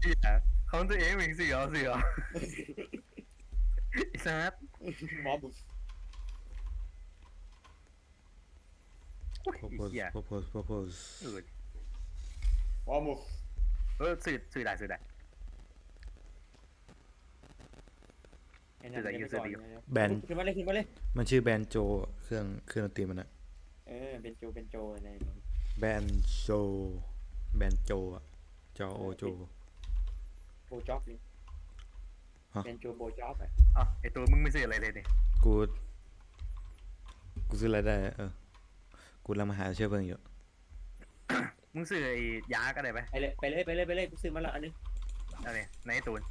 เหี้ยเขาตัวเองเป็นเสือเสือไอ้สัสหมอบุษโอ้ยโพไอ้โพสเหี้ยโพโพสโพโพสเออหมอบุษเออสื่อสื่อได้สื่อได้ ไอ้นั่นเดี๋ยวเดี๋ยวเดี๋ยวไปเดี๋ยวก่อนแบนขึ้นมาเลยขึ้นมาเลย มันชื่อแบนโจเครื่องเครื่องดนตรีมันอะเออ เป็นโจ เป็นโจอะไรแบนโจ แบนโจอะจอโอโจ โบจ็อบนี่ฮะ เป็นโจโบจ็อบอะอะไอตัวมึงไม่สื่ออะไรเลยนี่กู กูซื้ออะไรได้ เออ กูกำลังมาหาเชื้อเพลิงอยู่ มึงสื่อไอ้ยาก็ได้ไหมไปเลยไปเลยไปเลยไปเลยกูซื้อมาแล้วอันนึงอะไรในตูน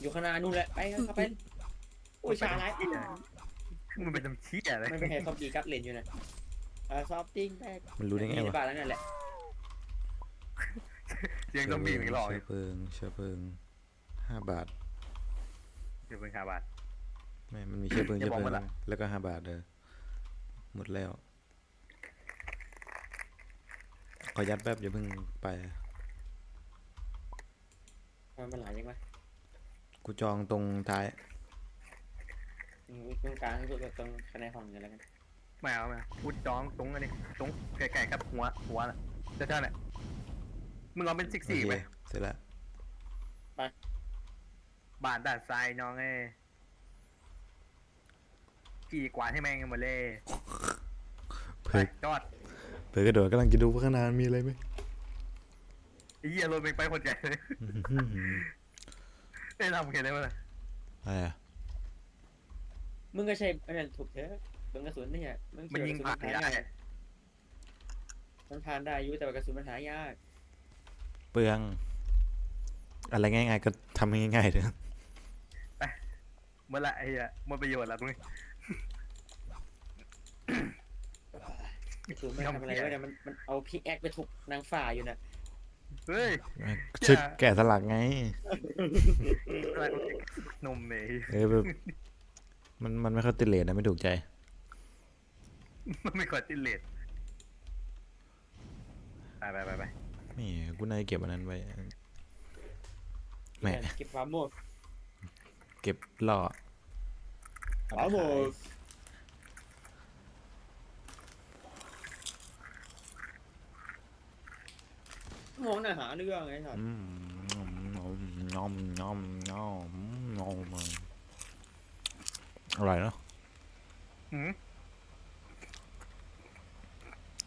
อยู่ข้างหน้านู่นแหละไปเข้าไปโอ้ยชาไรมันเป็นน้ำชี้อะไรไม่เป็นไงซอฟต์ดีกัดเลนอยู่นะอ่าซอฟติ้งแบกมันรู้ได้ไงในวะ บ้านแล้วนั่นแหละเสี ยงต้องบีบอีกหลอกเชื้อเพลิงเชื้อเพลิงห้าบาทเดี๋ยวเป็นคาบาทไม่มันมีเชื้อเพลิงอย่าเชื้อบอกเพลิงมันละแล้วก็ห้าบาทเออหมดแล้วขอยัดแป๊บอย่าเพิ่งไปมันมันหลายยังไงกูจองตรงท้ายอืมตรงกลางที่สุดก็ตรงข้างในห้องนี่แล้วกันไม่เอาไม่เอาพูดจ้องตรงอันนี้ตรงไก่ๆกับหัวหัวน่ะเจ้าๆเนี่ย มึงเอาเป็นซิกซี่โอไปเคเสร็จแล้วบ้านด้านซ้ายน้องเอ้ยกี่กวาดให้แม่งหมดเลยเผื่อจอดเผื่อกระโดดกำลังจะดูว่าข้างหน้ามีอะไรไหมไอ้เหี้ยรถแม่งไปคนใหญ่เลยอื้อหือได้ทำเห็นได้ไหมล่ะอะไรอะมึงก็ใช้อันนั้นถูกเถอะเบิ่งกระสุนเนี่ยมึงมันยิงกระผ่านสุไม่ได้มันผ่านได้อยู่แต่ว่ากระสุนมันหายาก เปลือง อะไรง่าย ๆ ก็ทำง่ายๆเถอะเมื่อไหรไอ้เหี้ยหมดประโยชน์แล้วตรงนี้กระสุนมันทำอะไรวะเนี่ยมันมันเอาพิกแอคไปทุบนางฝ่าอยู่น่ะเฮ้ย ชุดแกะสลักไง อะไรวะนมเนี่ยเออแบบมันมันไม่เข้าติดเลทนะไม่ถูกใจ มันไม่กดติดเลทไปไปไปไป นี่กูน่าจะเก็บอันนั้นไว้แหม่เก็บความโมดเก็บล่อความโมดมองหน้าหาเรื่องไงครับอืมน้อมน้อมน้อมน้อมน้อมอร่อยเนาะหืม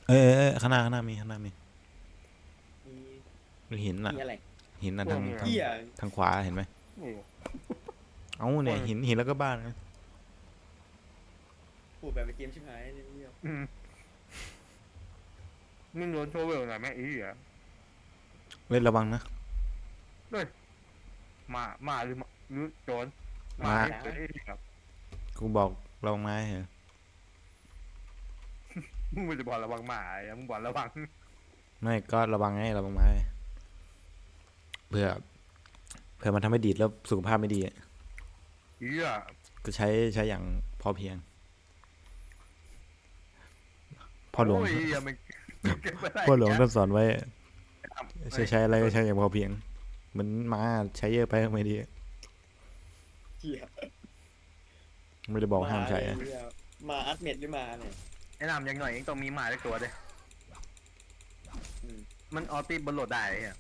เอ้ยเอ้ยเอ้ยข้างหน้าข้างหน้ามีข้างหน้ามีมี มีหินอะมีอะไรหินอะทางทางเหี้ยทางขวาเห็นไหมโอ้เอ้าเนี่ยหินหินแล้วก็บ้านนะพูดแบบไปเกมชิบหายเลยเนี่ยอืมมึงโดนโชว์เวลหน่อยไหมไอ้เหี้ยเล่นระวังนะ มามาหรือมาหรือโจรมาไอ้เหี้ยครับกูบอกระวังไม้เหรอมึงไม่จะบอกระวังหมาไอ้มึงบอกระวังไม่ก็ระวังไงระวังไม้เผื่อเผื่อมันทำให้ดีดแล้วสุขภาพไม่ดีอะเหี้ยก็ใช้ใช้อย่างพอเพียง พ่อหลวงโอ้ยเหี้ยมันเก็บไม่ได้พ่อหลวงท่านสอนไว้ทำใช้ใช้อะไรก็ใช้อย่างพอเพียงเหมือนม้าใช้เยอะไปก็ไม่ดี เหี้ยไม่ได้บอกห้ามใช้อะเหี้ยมาอัดเม็ดหรือมาเนี่ย แนะนำอยังหน่อยเองต้องมีหมาสักตัวด้วยอืม มันออตี้บนโหลดได้ไอ้เหี้ย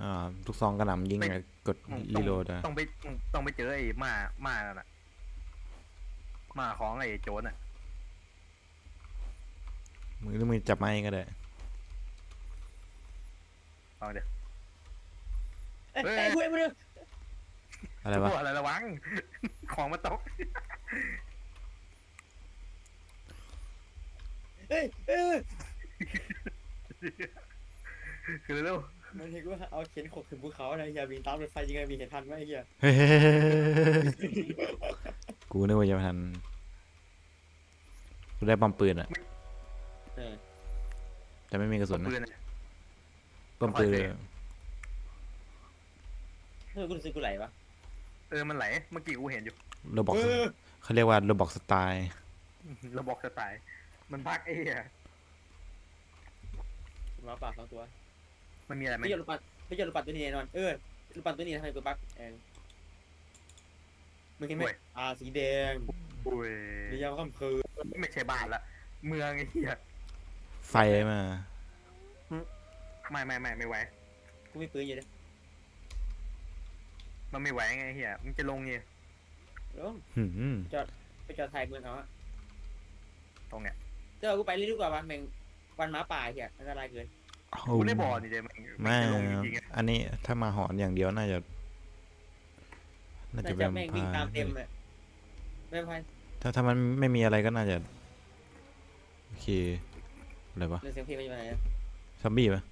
อ่าทุกซองกระหน่ำยิงไม่อะกดต้องรีโหลดอะต้องไปต้องไปเจอไอ้หมาหมานั่นน่ะหมาของไอ้โจรน่ะมือหรือมือจับไม้ก็ได้ฟังเดี๋ยวเอ้ยเฮ้ยเอ้ยพูดพูดอะไรวะอะไรระวัง ของมันตกเอ้ยเอ้ยคือเร็ว มันเห็นว่าเอาเข็นขดขึ้นภูเขาอะไรเฮียบินตามรถไฟยังไงมีเห็นทันไหมไอ้เฮียเฮ้ยกูนึกว่าจะมาทันกูได้ปั๊มปืนอะเออแต่ไม่มีกระสุนนะปืนน่ะปั๊มปืนค่อยๆเสพเออกูรู้สึกกูไหลปะเออ มันไหล เมื่อกี้กูเห็นอยู่ โรบอกเออเขาเรียกว่าโรบอกสไตล์ระบอกสไตล์ มันพักไอ้เหี้ยหมาป่าสองตัว มันมีอะไรไหมไม่ใช่ลูกปัดไม่ใช่ลูกปัดตัวนี้แน่นอน เออลูกปัดตัวนี้ทำไมกูบักเองมึงเห็นไหมอ่าสีแดงอุ้ยหรือยามค่ำคืนไม่ใช่บ้านละ เมืองไอ้เหี้ยไฟมา ไม่ไม่ไม่ไม่ไหวกูมีปืนอยู่เลยมันไม่ไหวไงไอ้เหี้ยมันจะลงไงลงหืมไปจอดถ่ายเมืองเขาอะตรงเนี้ยเจ้ากูไปเรื่อยดีกว่าวันแมงวันหม้าป่าเหี้ยอันตรายเกิน กูได้บอกนี่เดมันไม่จะลงจริงๆอะอันนี้ถ้ามาหอนอย่างเดียวน่าจะ น่าน่าจะจะเป็นแม่งวิ่งตามเต็มเลยไม่พายถ้าถ้ามันไม่มีอะไรก็น่าจะโอเคอะไรวะเรื่องเสียงเพลงมันอยู่ไหนอะซอมบี้ปะ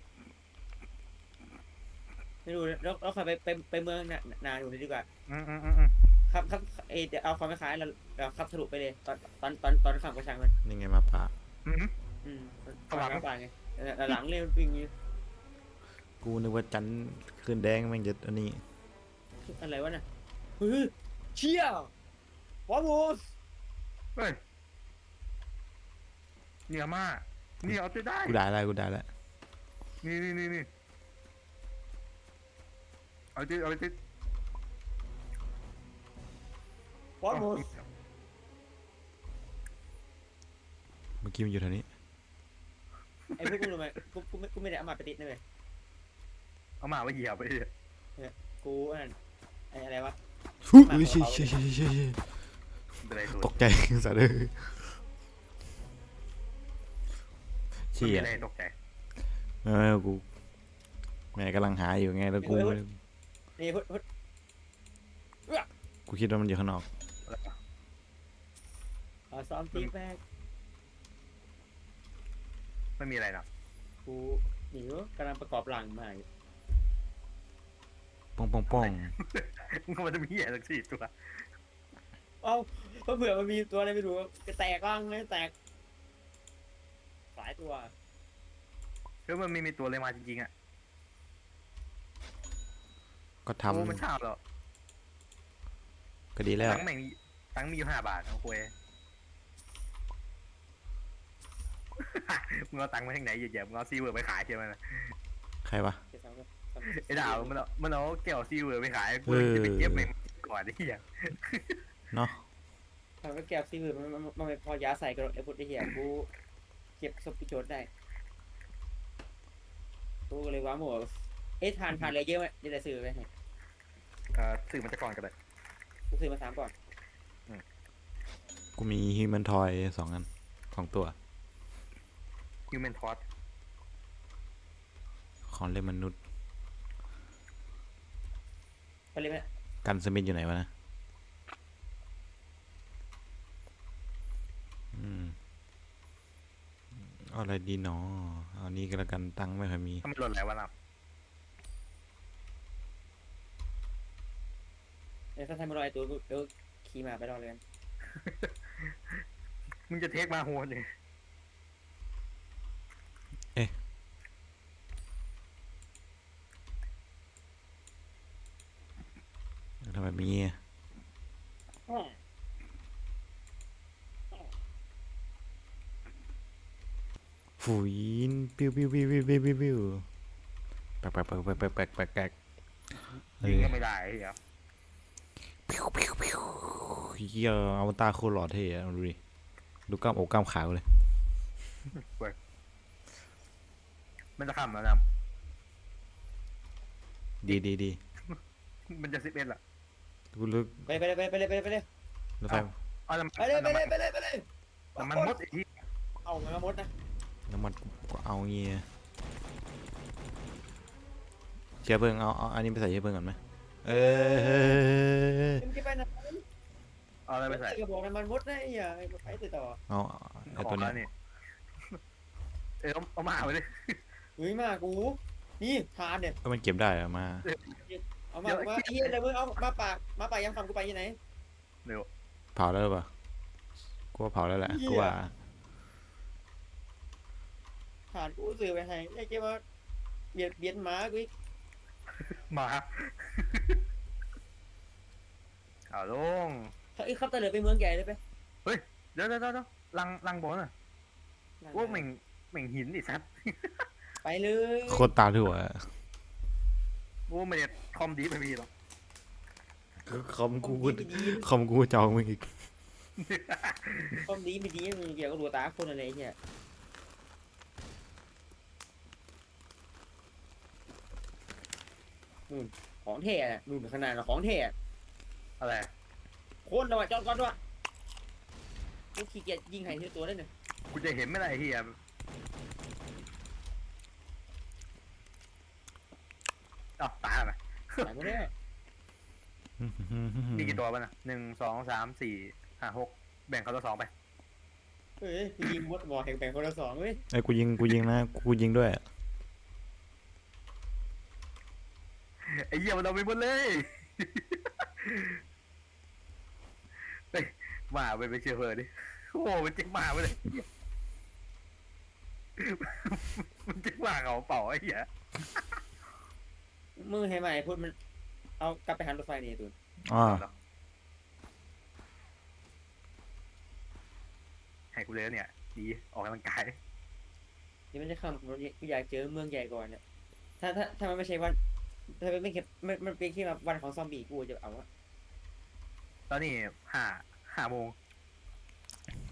ไม่รู้แล้วเราขับไปไปไปเมืองน่ะนาอยู่นี่ดีกว่า อืมอืมอืมอืมครับครับเอยเดี๋ยวเอาความไม่ขายเราเราขับทะลุไปเลย ตอนตอนตอนตอนขับกระชังมัน นี่ไงมาป่าอืม อืมสว่างหน้าป่าไง แต่หลังเลยวิ่งอยู่กูนึกว่าจันทร์ขึ้นแดงแม่งจะอันนี้อะไรวะน่ะเฮ้ยเชี่ยว้าวโว้ยเฮ้ยเนี่ยมากนี่เอาจะได้ กูได้แล้วกูได้แล้วนี่นี่นี่นี่เอาจิเอาจิว้าวโว้ยเมื่อกี้มันอยู่แถวนี้ ไอ้พวกกูรู้ไหมกูกูไม่กูไม่ได้เอามาไปติดนะเว้ยเอามาไว้เหยียบไปเลยกูอันนั้นไอ้อะไรวะอุ๊ยมาเชี่ยของเขาเชี่ยเชี่ยเชี่ยเชี่ยเป็นไรตัวตกใจสัตว์เลยมันเชี่มียอะไรตกใจเออกูแม่กำลังหาอยู่ไงแล้วกูไม่ได้นี่พุทธพุทธกูคิดว่ามันอยู่ข้างนอก เอาซ้อมตีแบก ไม่มีอะไรหรอกกูหนีวกำลังประกอบหลังใหม่ป้องป้องป้องมันจะมีเหยียบสักสี่ตัวเอ้าเพราะเผื่อมันมีตัวอะไรไม่รู้จะแตกล่างเลยแตกสายตัวคือมันไม่มีตัวเลยมาจริงๆอะก็โอ้มันทำชาบหรอก็ดีแล้ว ตังค์แม่งมีตังค์มีอยู่ห้าบาทเอาคุย มึงเอาตังค์มาทางไหนเหยียบๆมึงเอาซีเวอร์ไปขายใช่ไหมนะใครวะเจ็ดสามครับไอ้ดาวมันเอามันเอาแก้วซีเวอร์ไปขายกูเออจะไปเก็บแม่งก่อนไอ้เหี้ยเนาะทำก็แก้วซีมือมันมันมันไม่พอยาใส่กระโดดไอ้พุทธไอ้เหี้ยกูเก็บศพพิโจทย์ได้กูก็เลยว้าหมดเอ๊ะทานทานเลยเยอะไหมนี่ได้ซื้อไหมเอ่อซื้อมันจะก่อนกันเลยกูซื้อมาสามก่อน กูมีฮิวแมนทอยสองอันสองตัว ฮิวแมนทอสของเล่นมนุษย์ ไปเลยไหมกันสมิธอยู่ไหนวะนะอืมเอาอะไรดีเนาะเอานี่ก็แล้วกันตังค์ไม่ค่อยมี ถ้ามันหล่นแล้ววะล่ะเดี๋ยวถ้าทำมารอยตัวกูเดี๋ยวขี่มาไปรอเลยกันมึงจะเทคมาโหดเลย ทำไมมีฝูนปิ้วปิ้วปิ้วปิ้วปิ้วปิ้วปิ้วแปลกแปลกแปลกแปลกแปลกแปลกแปลกยิงก็ไม่ได้เหรอปิ้วปิ้วปิ้วเฮียเอาตาโคตรหล่อเท่อะดูดิดูกล้ามอกกล้ามขาวเลยมันจะข้ามแล้วนะดีดีดีมันจะสิบเอ็ดหรอ กูลึกไปไปเลยไปเลยไปเลยไปเลยรถไฟเอาน้ำมันไปเลยไปเลยไปเลยไปเลยน้ำมันมดไอ้ที่เอาเงินมามดนะน้ำมันก็เอาเงี้ยเชื้อเพลิงเอาเอาอันนี้ไปใส่เชื้อเพลิงก่อนไหมเออมึงจะไปไหนเอาอะไรไปใส่กระบอกน้ำมันมดนะไอ้เหี้ยไปติดต่อเอาไอตัวเนี้ยขงนี่เออเอาเอามาเอาไปเลยเฮ้ยมากู นี่ทานเนี่ยก็มันเก็บได้อะมา เอามาว่าไอ้เหี้ยเดี๋ยวมึงเอามาปากมาปากยังคำกูไปยังไหนเร็วเผาแล้วหรือเปล่ากูว่าเผาแล้วแหละเหี้ยกูว่าทานกูซื้อไปให้ไอ้เจ้าว่าเบียดเบียดหมากูอีกมาเอาลงถ้าไอ้ขับตะเหลือไปเมืองใหญ่เลยไปเดี๋ยวเดี๋ยวเดี๋ยวลังลังบอลน่ะโอ้เหม่งเหม่งหินดิซัดไปเลยโคตรตาถั่ว โอ้ไม่ได้คอมดีไม่มีหรอกคอมกูคอมดีไม่ดีคอมกูจองมึงอีกคอมดีไม่ดีมึงเกี่ยวกับดูตาคนอะไรเนี่ยนู่นของแท้น่ะนู่นขนาดของแท้อะไรโคนเราอะจอดก่อนด้วยกูขี้เกียจยิงใครที่ตัวได้เนี่ยกูจะเห็นไม่ได้ไอ้เฮียอ้าวตายไหม หายหมดแล้วมีกี่ตัวบ้างนะหนึ่งสองสามสี่ห้าหกแบ่งเขาตัวสองไปเฮ้ยกูยิงหมดบอแข่งแบ่งคนละสองเว้ยไอ้ยกูยิงกูยิงนะกูยิงด้วย ไอ้เหี้ยมันเอาไปหมดเลยเฮ้ยมาไปไปเชื่อเพอดิโอ้โหมันเจ๊งมาไปเลยมันเจ๊งมาเขาเป่าไอ้เหี้ย มือให้ใหม่พูดมัน เอากลับไปหันรถไฟนี่ตูนอ๋อให้กูเลยเนี่ย ดีออกกำลังกายนี่มันจะเข้ากูอยากเจอเมืองใหญ่ก่อนเนี่ยถ้าถ้าถ้ามันไม่ใช่วันถ้ามันไม่แค่มันมันเป็นแค่แบบวันของซอมบี้กูจะเอาวะตอนนี้ห้าห้าโมง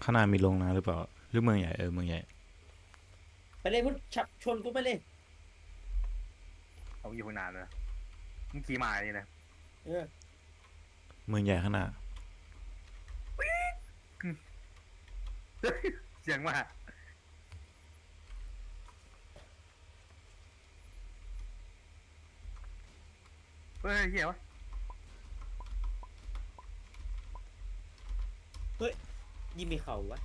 ข้างหน้ามีโรงนาหรือเปล่าหรือเมืองใหญ่เออเมืองใหญ่ไปเลยพูดฉับชนกูไปเลย เอาอยู่ข้างหนานเลยมึงขี่มานี่นะเออเมืองใหญ่ข้างหน้าเสียงมาเฮ้ยเหี้ยวะยิงมีเข่าวะ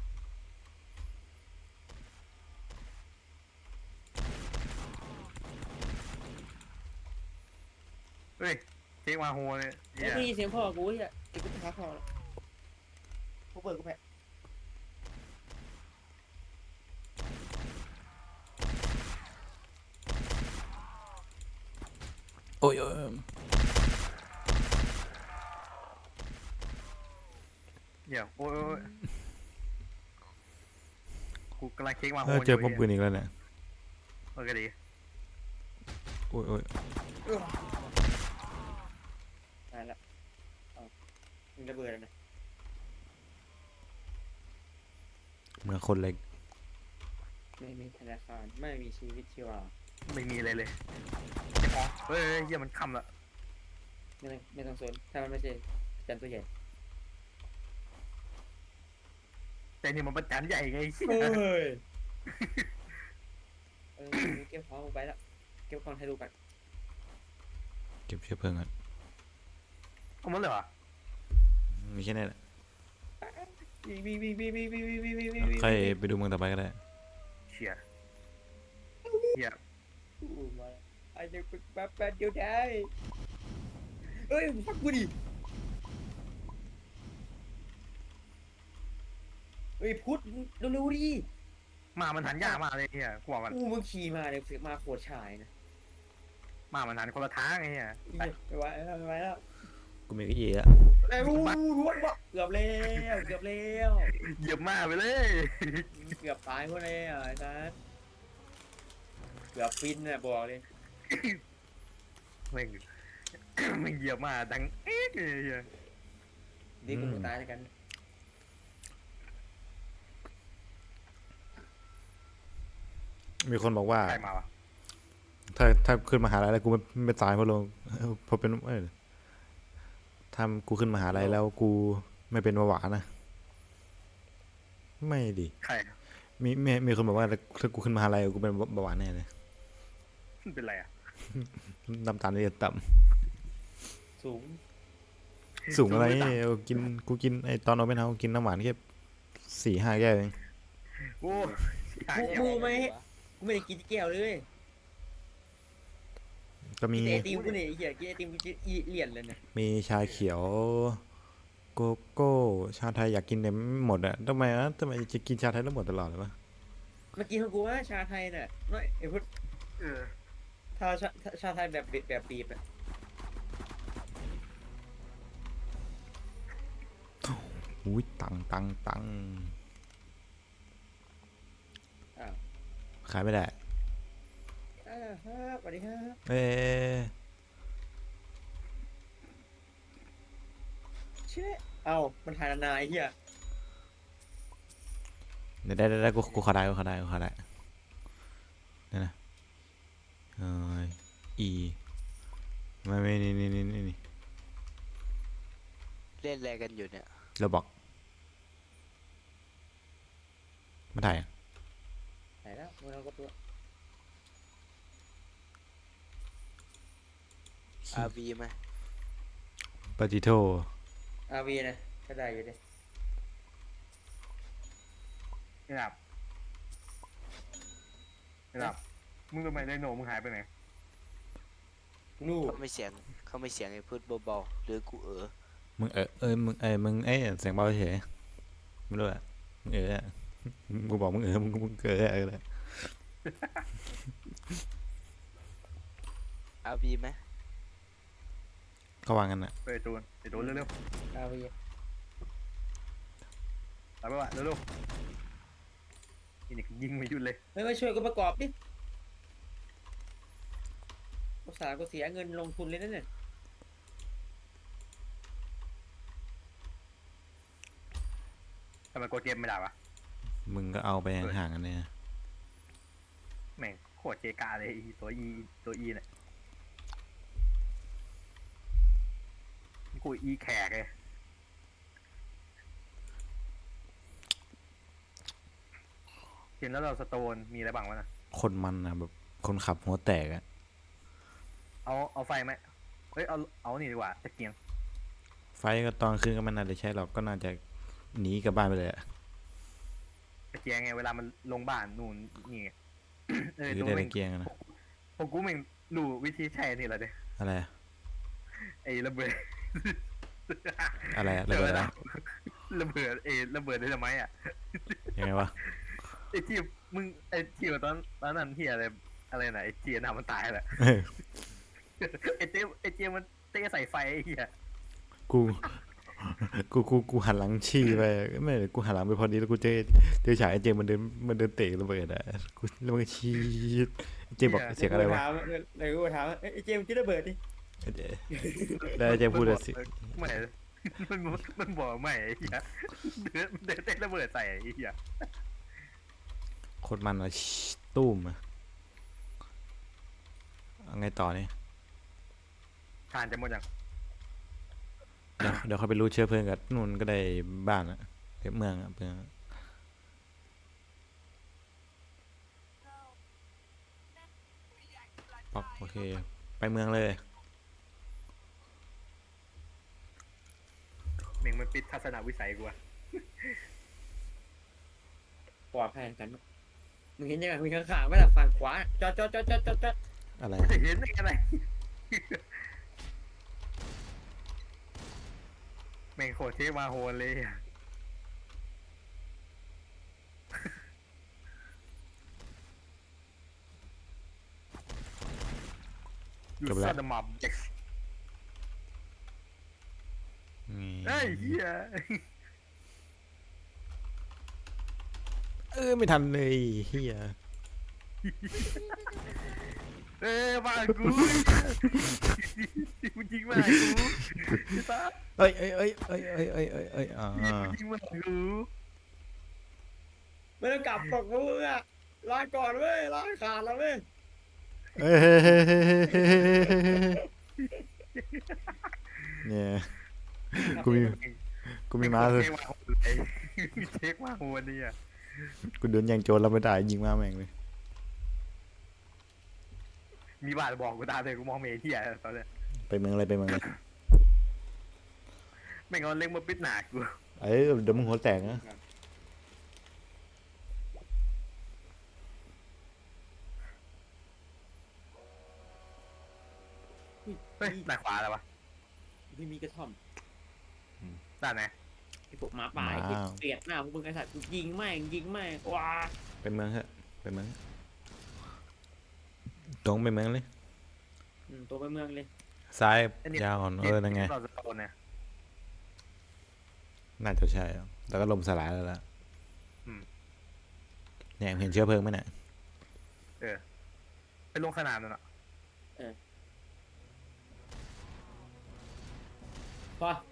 เฮ้ยเจ๊งมาโฮเลยไอ้เหี้ยยได้ยินเสียงพ่อกูเฮียไอ้กูจะพักพ่อแล้วกูเปิดกูแพ้โอ้ยโอ้ยเดี๋ยวโอ้ยโอ้ยกูกำลังเค้กมาโฮเออเจอพบปืนอีกแล้วเนี่ยเออก็ดีโอ้ยโอ้ย ตายละเอามึง ระเบิดแล้วนะเหมือนคนเล็กไม่มีธนาคารไม่มีชีวิตชีวาไม่มีอะไรเลยเจ้าของเฮ้ยเฮ้ยเหี้ยมันค่ำละไม่ต้องไม่ต้องสนถ้ามันไม่ใช่จันตัวใหญ่แต่นี่มันประจันใหญ่ไงไอ้เหี้ยยเออเก็บของกูไปแล้วเก็บของให้ดูกันเก็บเชื้อเพลิงอะเอามันเลยเหรอ มีแค่นี้แหละวิ่งวิ่งวิ่งวิ่งวิ่งวิ่งวิ่งวิ่งวิ่งวิ่งวิ่งใครไปดูเมืองต่อไปก็ได้เชี่ยเหี้ยอู้มาแล้เป็นแป๊บแป๊บเดียวได้เอ้ยฟักกูดิเฮ้ยพุทธเร็วๆดิมามันหันยากมากเลยเฮียกูบอกมันอู้มึงขี่มาเลยเสียมาโคตรชายนะมามันหันคนละทางไอ้เฮียเหี้ยไม่ไหวแล้วไม่ไหวแล้ว กูมีก็เย่ละไอ้อู้รวดวะเกือบแล้วเกือบแล้วเหยียบหมาไปเลยเกือบตายพวกนี้อะไอ้นัทเกือบฟินน่ะบอกเลยแม่งแม่งเหยียบหมาดังเอ๊ะเลยเฮียดีกูมึงตายแล้วกันมีคนบอกว่า ใครมาวะถ้าถ้าขึ้นมหาลัยแล้วกูไม่ไม่ตายเพราะลงเออเพราะเป็นเออ ถ้ากูขึ้นมหาลัยแล้วกูไม่เป็นเบาหวานนะ ไม่ดิ ใครมีมีมีคนบอกว่าถ้ากูขึ้นมหาลัยกูเป็นเบาหวานแน่เลยมันเป็นไรอะ น้ำตาลนี่จะต่สูงำสูงอะไรเอากินกูกินไอตอนเอาเป็นเฮากินน้ำหวานแค่สี่ห้าแก้วเองโอ้ยกูกูไม่กูไม่ได้กินแก้วเลย ก็มีกินแต่ไอติมกูเนี่ยไอ้เหี้ยกินไอติมกูจะอีเหรียญเลยเนี่ยมีชาเขียวโกโก้ชาไทยอยากกินแต่ไม่หมดอะทำไมอะทำไมจะกินชาไทยแล้วหมดตลอดเลยวะเมื่อกี้ของกูว่าชาไทยน่ะน้อยไอ้พุทธเออถ้าชาถ้าชาไทยแบบบิแบบบีบอะอุ้ยตังตังตังอ้าวขายไม่ได้ ครับสวัสดีครับเอ้ยเช่เอ้ามันถ่ายนานๆไอ้เหี้ยเดี๋ยวได้ได้ได้กูกูขอได้กูขอได้กูขอได้นี่นะเอ้ยอีไม่ไม่นี่นี่นี่นี่นี่เล่นอะไรกันอยู่เนี่ย เราบอกมาถ่ายอะถ่ายแล้วมึงเอาก็ตัว อาวีไหมปาจิโตอาวีนะก็ได้อยู่ดิไม่หลับไม่หลับมึงทำไมได้โนมึงหายไปไหนนู่เขาไม่เสียงเขาไม่เสียงไอ้พูดเบาๆหรือกูเออมึงเออเอ้ยมึงเอ้ยมึงเอ้ยเสียงเบาเฉยไม่รู้อะมึงเอออะกูบอกมึงเออมึงมึงเออเออเลยอาวีไหม เขาวางกันอะเฮ้ยตูนไอ้ตูนเร็วอาวีๆตามไปว่ะเร็วๆนี่นี่ยิงไม่หยุดเลย ไม่มาช่วยกูประกอบดิภาษาห์กูเสียเงินลงทุนเลยนั่นเนี่ยทำไมกดเกมไม่ได้วะ มึงก็เอาไปห่างๆกันเนี่ย แม่งโคตรเกกาเลยไอ้ตัวอีตัวอีเนี่ย กูอีแขกเลยเห็นแล้วเราสโตนมีอะไรบ้างวะนะคนมันอะแบบคนขับหัวแตกอะเอาเอาไฟไหมเฮ้ยเอาเอานี่ดีกว่าตะเกียงไฟก็ตอนคืนก็ไม่น่าจะใช้หรอกก็น่าจะหนีกลับบ้านไปเลยอะตะเกียงไงเวลามันลงบ้านนู่นนี่ไง เออหรือตัวได้เอตะงเกียงอะนะผมกูเองรู้วิธีใช้นี่แหละเด้อะไรอะไอ้ระเบิด อะไรอะระเบิดอะไรระเบิดเอ้ระเบิดได้ทำไมอะยังไงวะไอ้ที่มึงไอ้ที่ตอนตอนนั้นที่อะไรอะไรนะไอ้เจียนามันตายแหละเออไอ้เจ๊ไอ้เจียมันเต้ใส่ไฟไอ้เหี้ยกูกูกูกูหันหลังชี้ไปไม่กูหันหลังไปพอดีแล้วกูเจอเจอฉากไอ้เจมมันเดินมันเดินเตะระเบิดอะกูแล้วมันก็ชี้ไอ้เจมบอกเสียงอะไรวะถามเลยกูถามเอ้ยไอ้เจมส์คิดระเบิดดิไอ้เจ แล้วไอ้เจมพูดอะไรสิไม่ มันมันบอกไม่ไอ้เหี้ยเดินเดินเต้ระเบิดใส่ไอ้เหี้ยโคตรมันอะชิตุ้มอะเอาไงต่อเนี่ยทานจะหมดยังเดี๋ยวเดี๋ยวเขาไปรู้เชื้อเพลิงกับนู่นก็ได้บ้านอะเก็บเมืองอะเมืองอะป๊อกโอเค ไปเมืองเลย เม่งมันปิดทัศนวิสัยกูอะปลอดภัยกัน มึงเห็นยังไงมึงข้างๆไหมล่ะฝั่งขวาจอดจอดจอดจอดจอดจอดอะไรกูจะเห็นได้ไงแม่งโคตรเทมาโฮนเลยอะอยู่ซาดมับนี่เฮ้ยเฮียเออไม่ทันเลยเฮียเอ้ยมากูมึงยิงมากูพี่ตาเอ้ยเอ้ยเอ้ยเอ้ยเอ้ยเอ้ยเอ้ยเอ้ยอ่ายิงมากูไม่ต้องกลับตกมึงอะลาก่อนเว้ยลาขาดแล้วเว้ยเอ้ยเนี่ย กูมีกูมีม้าเลยเช็คมาโหดเลยเช็คมาโหดนี่อะกูเดินแย่งโจรแล้วไม่ได้ยิงมาแม่งเลย มีบาดบอกกูตาเลยกูมองเมย์ที่อะตอนเนี้ยไปเมืองอะไรไปเมืองอะไรไม่งั้นเล่งมาปิดหนากูเอ้ยเดี๋ยวมึงหัวแตกนะเฮ้ยหน้าขวาแล้ววะพี่มีกระท่อม ด้านไหนไอ้พวกหมาป่าไอ้เกลียดหน้าพวกมึงไอ้สัตว์กูยิงแม่งยิงแม่งว้าไปเมืองเถอะไปเมืองตรงไปเมืองเลย อืมตัวไปเมืองเลยซ้ายไอ้นี่ยาวอ่อนเออนั่นไง เราจะโดนเนี่ยน่าจะใช่อะแล้วก็ลมสลายแล้วล่ะอืมเนี่ยเห็นเชื้อเพลิงไหมเนี่ยเออไปลงสนามนั่นน่ะพออื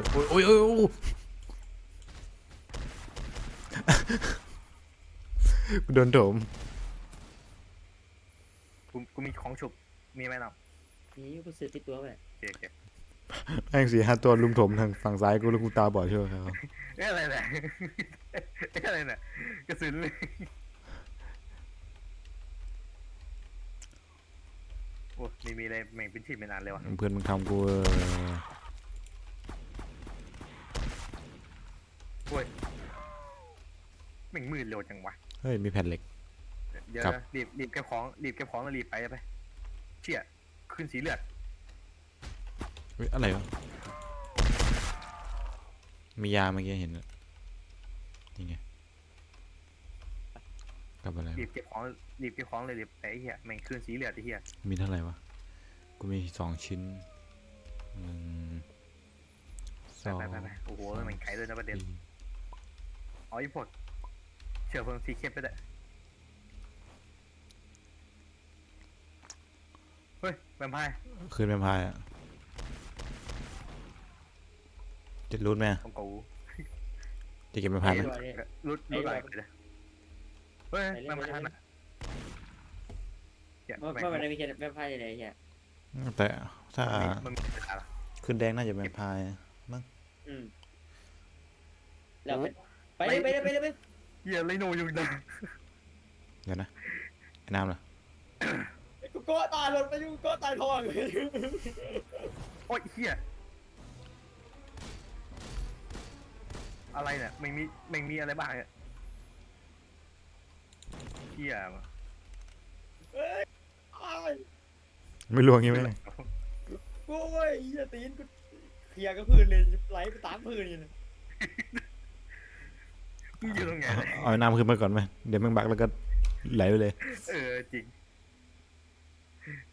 ยโอ้ยโอ้ยโอ้ยโอ้ยกูโดนโถมกูกูมีของฉุบมีไหมน้องนี่กูซื้อติดตัวไปโอเคโอเคแม่งสี่ห้าตัวลุมโถมทางฝั่งซ้ายกูแล้วกูตาบอดเชียวครับเอ๊ะอะไรเนี่ยเอ๊ะอะไรเนี่ยกระสุนเลยโอ้มีมีอะไรแม่งเป็นทีมเป็นอันเลยวะเพื่อนมึงทำกูเออ โอ้ยแม่งมืดเร็วจังวะ เฮ้ย มีแผ่นเหล็ก เดี๋ยวครับ นะรีบรีบเก็บของรีบเก็บของแล้วรีบไปไปเชี่ยขึ้นสีเลือดเฮ้ยอะไรวะ มียาเมื่อกี้เห็นอะนี่ไงกลับอะไรรีวะบเก็บของรีบเก็บของเลยรีบไปไอ้เหี้ยแม่งขึ้นสีเลือดไอ้เหี้ยมีเท่าไหร่วะ กูมีสองชิ้นหนึ่งสไปองไปไปไปโอ้โหแม่งไขเลยนะประเด็นสี่ อ๋อไอ้พวกเชื้อเพลิงสีเข้มไปเลยเฮ้ยแวมไพร์คืนแวมไพร์อะจะรูดไหมอะของกูจะเก็บแวมไพร์ไหมไอ้ตัวนี้รุดไอ้รุดอะไรแบบไปเลยเฮ้ยไปเลยแวมไพไปร์เลยน่ะเหี้ยเมื่อแม่งเมื่อวันนั้นมีแค่แวมไพร์ไหนเฮียแต่ถ้ามันมีปัญหาละคืนแดงน่าจะแวมไพร์มั้งอืมแล้วไป ไปเลยไปเลยไปเลยไปเลยเหี้ยไรโนอยู่นะเดี๋ยวนะไอ้น้ำเหรอกูโก้ตายหล่นไปกูโก้ตายทองโอ้ยเหี้ยอะไรเนี่ยไม่มีไม่มีอะไรบ้างเนี่ยเหี้ยว่ะเฮ้ยอ้ายไม่ล่วงยังไงโอ้ยเฮียตีนกูเคลียร์กับพื้นเลยไหลไปตามพื้นอยู่เลย อยู่ตรงไหนเอาเนี่ยเอาไอ้น้ำขึ้นมาก่อนไหมเดี๋ยวแม่งบักแล้วก็ไหลไปเลย เออจริง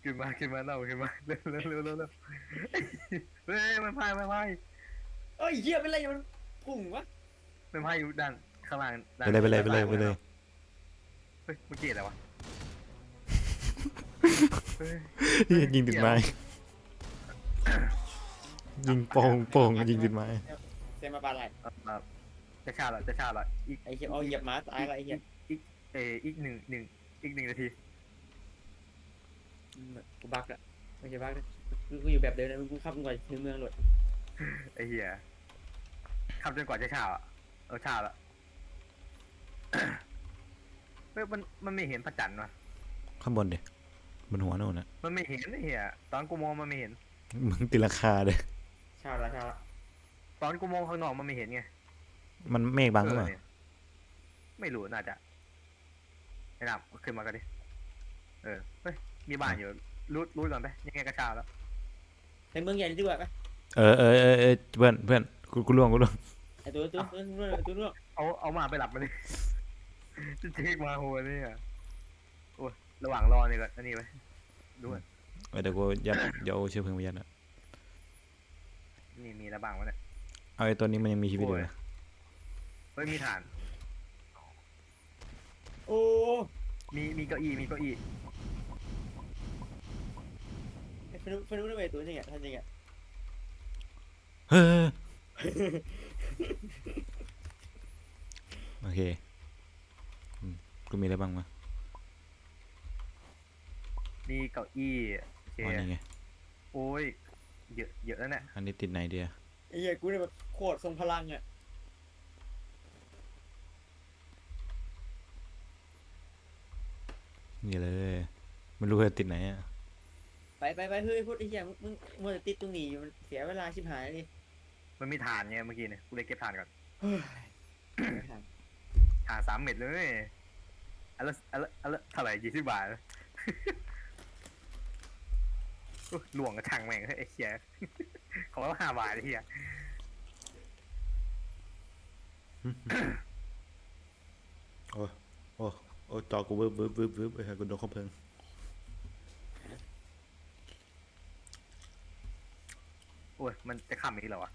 ขึ้นมาขึ้นมาเล่าขึ้นมาเร็วเร็วเร็วเร็วเร็วเฮ้ยมันพายมันพายเอ้ยเฮียเป็นไรมันพุ่งวะมันพายอยู่ด้านข้างล่างด้านไปเลยไปเลยไปเลยไปเลยเฮ้ยเมื่อกี้อะไรวะเฮ้ยเหี้ยยิงติดไม้ยิงโป่งโป่งยิงติดไม้ เซมาปลาไหล เอามา จะชาละจะชาละอีกไอ้เฮียเอาเหยียบหมาตายละไอ้เฮียเอออีกหนึ่งหนึ่งอีกหนึ่งนาทีกูบักละไม่ใช่บักนะกูกูอยู่แบบเดิมนะกูขับก่อนถึงเมืองหลดไอ้เหี้ยขับจนกว่าจะชาอะเออชาละ เฮ้ยมันมันไม่เห็นพระจันทร์วะข้างบนดิบนหัวโน่นนะมันไม่เห็นไอ้เหี้ยตอนกูมองมันไม่เห็น มึงตีราคาเลยชาละชาละตอนกูมองข้างนอกมันไม่เห็นไง มันเมฆบังหรือเปล่าเออเนี่ยไม่รู้น่าจะไอ้ดำขึ้นมากันดิ เออ เฮ้ย มีบ้านอยู่ รูดรูดก่อนไปยังไงก็เช้าแล้วในเมืองใหญ่นี่ดีกว่าปะเออเออเออเออเพื่อนเพื่อนกูกูล่วงกูล่วงไอ้ตัวตัวตัวตัวตัวตัวเอาเอามาไปหลับมาดิจะเช็คมาโหเนี่ยโอ้ยระหว่างรอนี่ก็อันนี้ไว้ดูก่อนเออเดี๋ยวกูยัดเดี๋ยวเอาเชื้อเพลิงมายัดอะนี่มีอะไรบ้างวะเนี่ยเอาไอ้ตัวนี้มันยังมีชีวิตอยู่โอ้ยนะเฮ้ยมีฐาน โอ้มีมีเก้าอี้มีเก้าอี้ไอ้ฟนุฟนุได้ไปตัวนี้ไงท่านจริงอะเฮ้ยโอเคอืมกูมีอะไรบ้างวะมีเก้าอี้โอเคอ๋อนี่ไง โอ้ยเยอะเยอะแล้วเนี่ยอันนี้ติดไหนเดียไอ้เหี้ยกูเนี่ยแบบโคตรทรงพลังอะ นี่เลยไม่รู้ว่าติดไหนอะไปไปไปเฮ้ยพูดไอ้เหี้ยมึงมึงมัวแต่ติดตรงนี้อยู่มันเสียเวลาชิบหายเลยมันมีฐานไงเมื่อกี้เนี่ยกูเลยเก็บฐานก่อนเฮ้ยฐานสามเม็ดเลยอันละอันละอันละเท่าไหร่ยี่สิบบาท อุ๊ยหลวงกระชังแม่งไอ้เหี้ยของเราห้าบาทไอ้เหี้ยโอ้โอ้ โอ้จอกูวึบวึบวึบวึบไอ้ห่ากูโดนข้อเพลิงโอ้ยมันจะขำอีกแล้ววะ